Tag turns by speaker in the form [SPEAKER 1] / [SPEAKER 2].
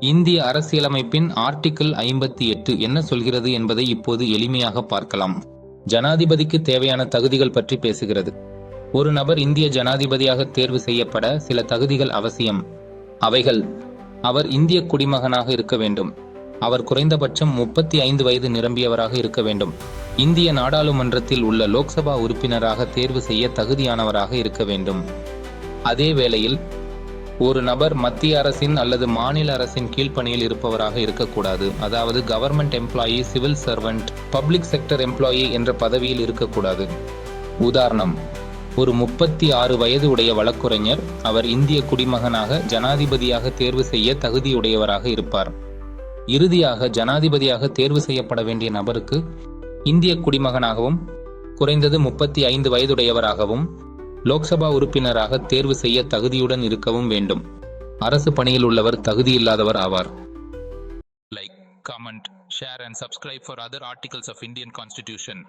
[SPEAKER 1] இந்திய அரசியலமைப்பின் ஆர்டிக்கிள் ஐம்பத்தி எட்டு என்ன சொல்கிறது என்பதை இப்போது எளிமையாக பார்க்கலாம். ஜனாதிபதிக்கு தேவையான தகுதிகள் பற்றி பேசுகிறது. ஒரு நபர் இந்திய ஜனாதிபதியாக தேர்வு செய்யப்பட சில தகுதிகள் அவசியம். அவைகள் அவர் இந்திய குடிமகனாக இருக்க வேண்டும். அவர் குறைந்தபட்சம் முப்பத்தி ஐந்து வயது நிரம்பியவராக இருக்க வேண்டும். இந்திய நாடாளுமன்றத்தில் உள்ள லோக்சபா உறுப்பினராக தேர்வு செய்ய தகுதியானவராக இருக்க வேண்டும். அதே வேளையில் ஒரு நபர் மத்திய அரசின் அல்லது மாநில அரசின் கீழ்ப்பணியில் இருப்பவராக இருக்கக்கூடாது. அதாவது government employee civil servant public sector employee என்ற பதவியில் இருக்கக்கூடாது. உதாரணம் ஒரு முப்பத்தி ஆறு வயது உடைய வழக்குரைஞர் அவர் இந்திய குடிமகனாக ஜனாதிபதியாக தேர்வு செய்ய தகுதியுடையவராக இருப்பார். இறுதியாக ஜனாதிபதியாக தேர்வு செய்யப்பட வேண்டிய நபருக்கு இந்திய குடிமகனாகவும் குறைந்தது முப்பத்தி ஐந்து வயதுடையவராகவும் லோக்சபா உறுப்பினராக தேர்வு செய்ய தகுதியுடன் இருக்கவும் வேண்டும். அரசு பணியில் உள்ளவர் தகுதியில்லாதவர் ஆவார். Like comment share and subscribe for other articles of Indian constitution